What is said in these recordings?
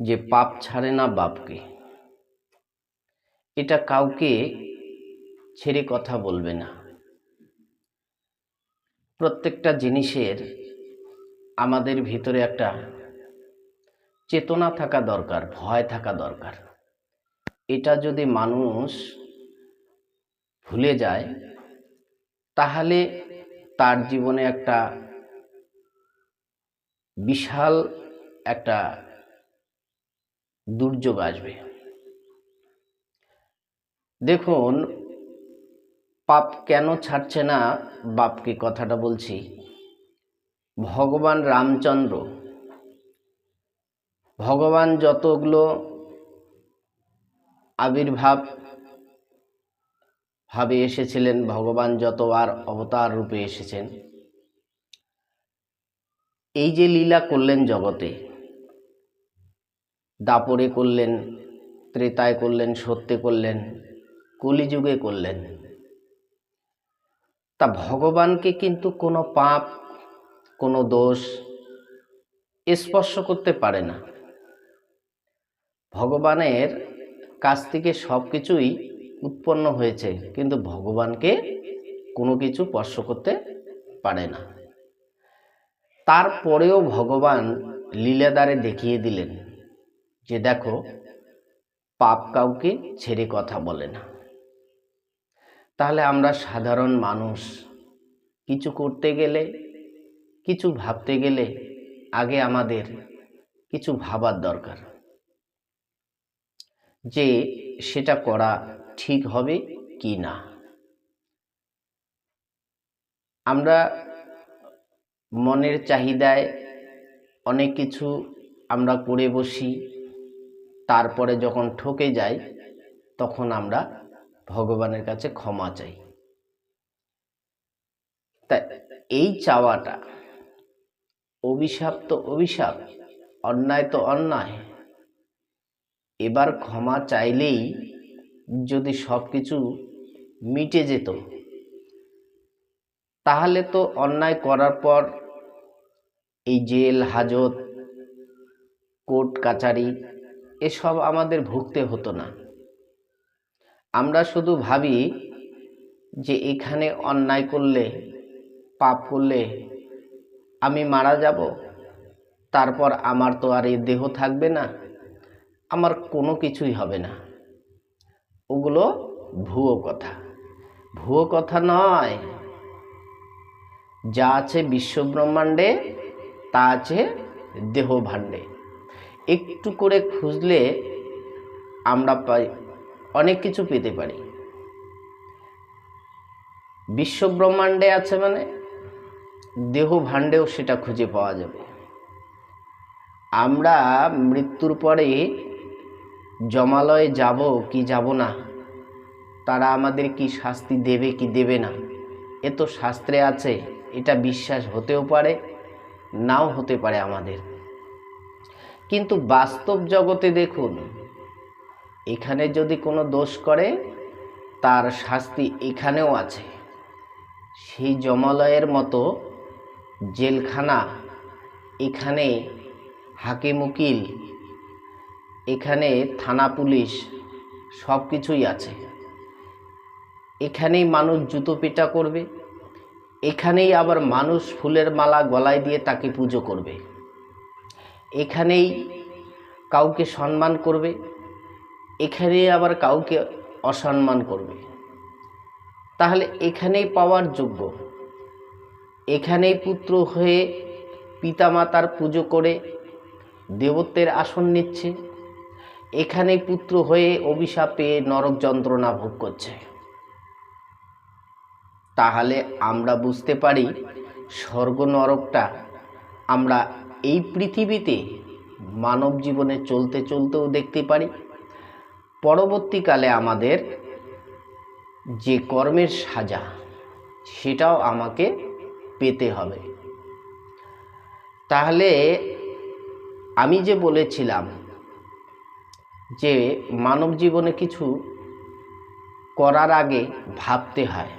যে পাপ ছাড়ে না বাপকে। এটা কাউকে ছেড়ে কথা বলবে না। প্রত্যেকটা জিনিসের আমাদের ভিতরে একটা চেতনা থাকা দরকার, ভয় থাকা দরকার। এটা যদি মানুষ ভুলে যায়, তাহলে তার জীবনে একটা বিশাল একটা দুর্যোগ আসবে। দেখুন, পাপ কেন ছাড়ছে না? বাপকে কথাটা বলছি। ভগবান রামচন্দ্র, ভগবান যতগুলো আবির্ভাব ভাবে এসেছিলেন, ভগবান যতবার অবতার রূপে এসেছেন। এই যে লীলা করলেন জগতে দাপরে করলেন, ত্রেতায় করলেন, সত্যে করলেন, কলিযুগে করলেন। তা ভগবানকে কিন্তু কোনো পাপ, কোনো দোষ স্পর্শ করতে পারে না। ভগবানের কাছ থেকে সব কিছুই উৎপন্ন হয়েছে, কিন্তু ভগবানকে কোনো কিছু স্পর্শ করতে পারে না। তারপরেও ভগবান লীলাদারে দেখিয়ে দিলেন। যে দেখো, পাপ কাউকে ছেড়ে কথা বলে না। তাহলে আমরা সাধারণ মানুষ, কিছু করতে গেলে, কিছু ভাবতে গেলে আগে আমাদের কিছু ভাবার দরকার। যে সেটা করা ঠিক হবে কি না। আমরা মনের চাহিদায় অনেক কিছু আমরা করে বসি তারপরে যখন ঠকে যাই, তখন আমরা ভগবানের কাছে ক্ষমা চাই। তা এই চাওয়াটা, অভিশাপ তো অভিশাপ, অন্যায় তো অন্যায়, এবার ক্ষমা চাইলেই যদি সব কিছু মিটে যেত, তাহলে তো অন্যায় করার পর এই জেল, হাজত, কোর্ট, কাচারি এসব আমাদের ভুগতে হতো না। আমরা শুধু ভাবি যে এখানে অন্যায় করলে, পাপ করলে আমি মারা যাব, তারপর আমার তো আর এই দেহ থাকবে না, আমার কোনো কিছুই হবে না। ওগুলো ভুয়ো কথা। ভুয়ো কথা নয়। যা আছে বিশ্বব্রহ্মাণ্ডে, তা আছে দেহ ভাণ্ডে একটু করে খুঁজলে আমরা পাই, অনেক কিছু পেতে পারি। বিশ্বব্রহ্মাণ্ডে আছে মানে দেহ ভাণ্ডেও সেটা খুঁজে পাওয়া যাবে। আমরা মৃত্যুর পরে জমালয়ে যাব কি যাব না, তারা আমাদের কি শাস্তি দেবে কি দেবে না, এ তো শাস্ত্রে আছে, এটা বিশ্বাস হতেও পারে, নাও হতে পারে আমাদের। কিন্তু বাস্তব জগতে দেখুন, এখানে যদি কোনো দোষ করে, তার শাস্তি এখানেও আছে। সেই জমালয়ের মতো জেলখানা, এখানে হাকিম, উকিল, এখানে থানা পুলিশ সব কিছুই আছে। এখানেই মানুষ জুতো পেটা করবে, এখানেই আবার মানুষ ফুলের মালা গলায় দিয়ে তাকে পুজো করবে। এখানেই কাউকে সম্মান করবে এখানেই আবার কাউকে অসম্মান করবে। তাহলে এখানেই পাওয়ার যোগ্য। এখানেই পুত্র হয়ে পিতামাতার পুজো করে দেবত্বের আসন নিচ্ছে। এখানেই পুত্র হয়ে অভিশাপ পেয়ে নরক যন্ত্রণা ভোগ করছে। তাহলে আমরা বুঝতে পারি স্বর্গ নরকটা আমরা এই পৃথিবীতে মানব জীবনে চলতে চলতেও দেখতে পারি। পরবর্তীকালে আমাদের যে কর্মের সাজা, সেটাও আমাকে পেতে হবে। তাহলে আমি যে বলেছিলাম যে মানব জীবনে কিছু করার আগে ভাবতে হয়,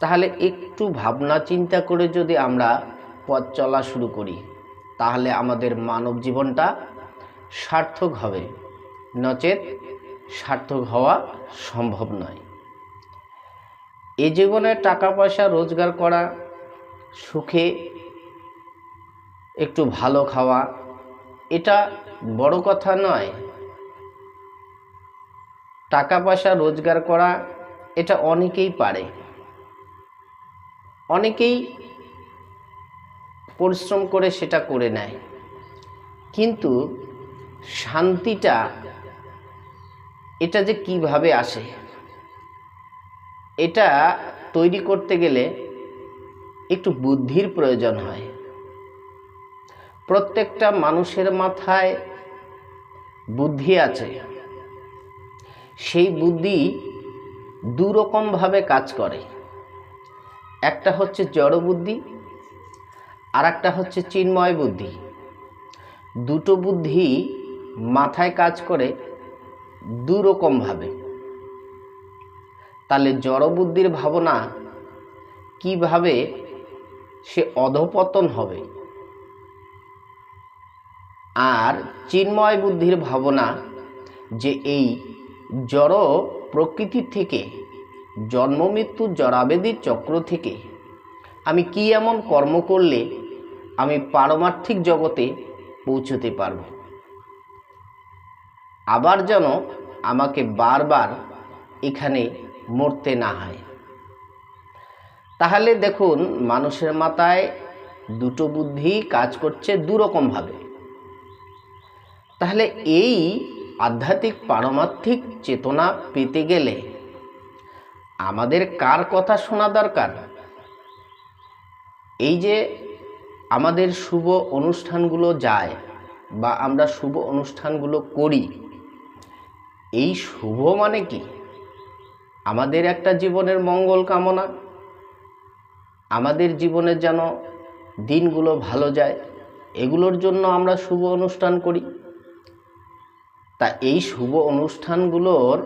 তাহলে একটু ভাবনা চিন্তা করে যদি আমরা পথ চলা শুরু করি, তাহলে আমাদের মানব জীবনটা সার্থক হবে। নচেত সার্থক হওয়া সম্ভব নয়। এই জীবনে টাকা পয়সা রোজগার করা, সুখে একটু ভালো খাওয়া, এটা বড় কথা নয়। টাকা পয়সা রোজগার করা এটা অনেকেই পারে। অনেকেই পরিশ্রম করে সেটা করে নেয়। কিন্তু শান্তিটা এটা যে কীভাবে আসে? এটা তৈরি করতে গেলে একটু বুদ্ধির প্রয়োজন হয়। প্রত্যেকটা মানুষের মাথায় বুদ্ধি আছে। সেই বুদ্ধি দুরকমভাবে কাজ করে। একটা হচ্ছে জড় বুদ্ধি আর একটা হচ্ছে চিন্ময় বুদ্ধি। দুটো বুদ্ধি মাথায় কাজ করে দুরকমভাবে। তাহলে জড় বুদ্ধির ভাবনা কীভাবে সে অধপতন হবে? আর চিন্ময় বুদ্ধির ভাবনা যে এই জড় প্রকৃতির থেকে জন্ম মৃত্যুর জরাবেদির চক্র থেকে আমি কি এমন কর্ম করলে আমি পারমার্থিক জগতে পৌঁছতে পারব। আবার যেন আমাকে বারবার এখানে মরতে না হয়। তাহলে দেখুন, মানুষের মাথায় দুটো বুদ্ধি কাজ করছে দুরকমভাবে। তাহলে এই আধ্যাত্মিক পারমার্থিক চেতনা পেতে গেলে আমাদের কার কথা শোনা দরকার? এই যে আমাদের শুভ অনুষ্ঠানগুলো যায় বা আমরা শুভ অনুষ্ঠানগুলো করি, এই শুভ মানে কি? আমাদের একটা জীবনের মঙ্গল কামনা, আমাদের জীবনের যেন দিনগুলো ভালো যায়, এগুলোর জন্য আমরা শুভ অনুষ্ঠান করি। তা এই শুভ অনুষ্ঠানগুলোর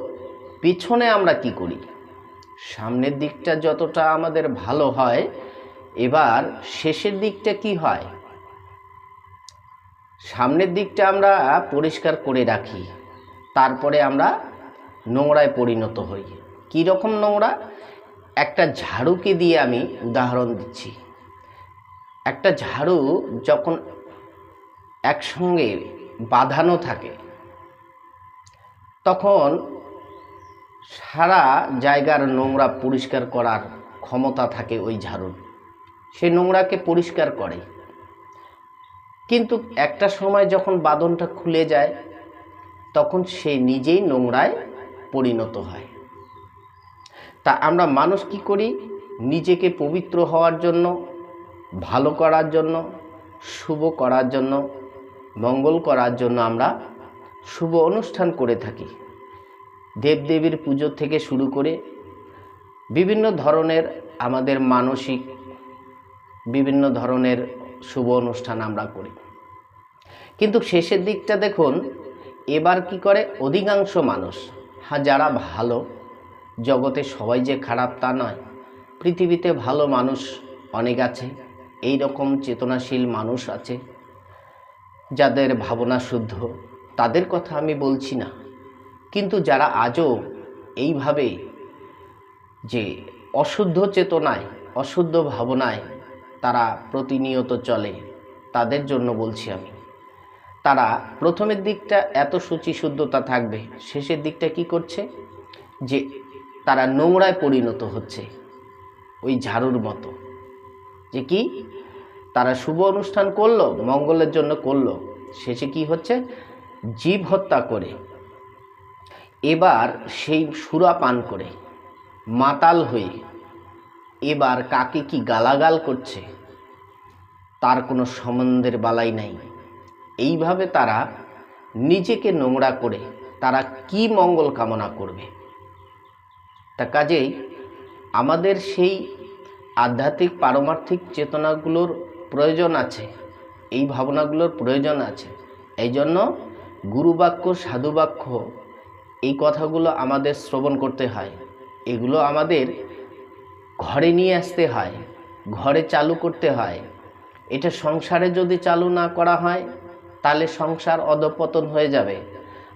পিছনে আমরা কি করি? সামনের দিকটা যতটা আমাদের ভালো হয় এবার শেষের দিকটা কি হয়? সামনের দিকটা আমরা পরিষ্কার করে রাখি, তারপরে আমরা নোংরায় পরিণত হই। কী রকম নোংরা? একটা ঝাড়ুকে দিয়ে আমি উদাহরণ দিচ্ছি। একটা ঝাড়ু যখন একসঙ্গে বাঁধানো থাকে, তখন সারা জায়গার নোংরা পরিষ্কার করার ক্ষমতা থাকে ওই ঝাড়ুর। সে নোংরাকে পরিষ্কার করে। কিন্তু একটা সময় যখন বাঁধনটা খুলে যায়, তখন সে নিজেই নোংরায় পরিণত হয়। তা আমরা মানুষ কি করি? নিজেকে পবিত্র হওয়ার জন্য, ভালো করার জন্য, শুভ করার জন্য, মঙ্গল করার জন্য আমরা শুভ অনুষ্ঠান করে থাকি। দেবদেবীর পুজো থেকে শুরু করে বিভিন্ন ধরনের আমাদের মানসিক বিভিন্ন ধরনের শুভ অনুষ্ঠান আমরা করি। কিন্তু শেষের দিকটা দেখুন, এবার কি করে? অধিকাংশ মানুষ হ্যাঁ যারা ভালো, জগতে সবাই যে খারাপ তা নয়, পৃথিবীতে ভালো মানুষ অনেক আছে এই রকম চেতনাশীল মানুষ আছে, যাদের ভাবনা শুদ্ধ, তাদের কথা আমি বলছি না। কিন্তু যারা আজও এইভাবে যে অশুদ্ধ চেতনায়, অশুদ্ধ ভাবনায় তারা প্রতিনিয়ত চলে, তাদের জন্য বলছি আমি। তারা প্রথমের দিকটা এত সূচি শুদ্ধতা থাকবে, শেষের দিকটা কি করছে? যে তারা নোংরায় পরিণত হচ্ছে, ওই ঝাড়ুর মতো। যে কি? তারা শুভ অনুষ্ঠান করল, মঙ্গলের জন্য করল, শেষে কি হচ্ছে? জীব হত্যা করে। এবার সেই সুরা পান করে, মাতাল হয়ে এবার কাকে কি গালাগাল করছে, তার কোনো সম্বন্ধের বালাই নাই। এইভাবে তারা নিজেকে নোংরা করে তারা কি মঙ্গল কামনা করবে? তা কাজেই আমাদের সেই আধ্যাত্মিক পারমার্থিক চেতনাগুলোর প্রয়োজন আছে, এই ভাবনাগুলোর প্রয়োজন আছে। এই জন্য গুরুবাক্য, সাধুবাক্য এই কথাগুলো আমাদের শ্রবণ করতে হয়। এগুলো আমাদের ঘরে নিয়ে আসতে হয়, ঘরে চালু করতে হয়। এটা সংসারে যদি চালু না করা হয়, তাহলে সংসার অধপতন হয়ে যাবে।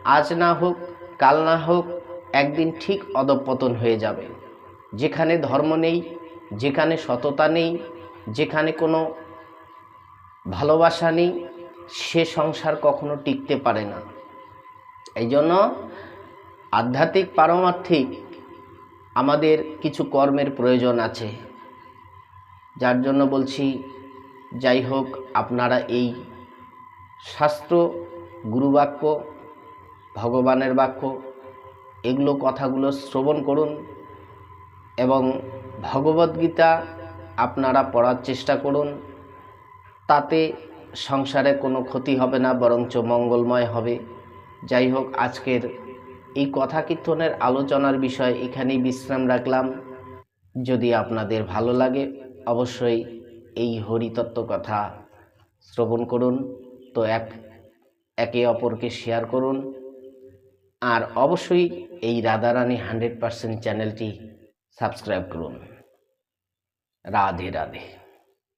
আজ না হোক, কাল না হোক, একদিন ঠিক অধপতন হয়ে যাবে। যেখানে ধর্ম নেই, যেখানে সততা নেই, যেখানে কোনো ভালোবাসা নেই, সে সংসার কখনো টিকতে পারে না। এই জন্য আধ্যাত্মিক পারমার্থিক আমাদের কিছু কর্মের প্রয়োজন আছে। যার জন্য বলছি, যাই হোক, আপনারা এই শাস্ত্র, গুরুবাক্য, ভগবানের বাক্য, এগুলো কথাগুলো শ্রবণ করুন এবং ভগবদ্গীতা আপনারা পড়ার চেষ্টা করুন। তাতে সংসারে কোনো ক্ষতি হবে না, বরঞ্চ মঙ্গলময় হবে। যাই হোক, আজকের এই কথা কীর্তনের আলোচনার বিষয় এখানেই বিশ্রাম রাখলাম। যদি আপনাদের ভালো লাগে, অবশ্যই এই হরিতত্ত্ব কথা শ্রবণ করুন। তো এক, একে অপরকে শেয়ার করুন। আর অবশ্যই এই রাধারানী হান্ড্রেড পারসেন্ট চ্যানেলটি সাবস্ক্রাইব করুন। রাধে রাধে।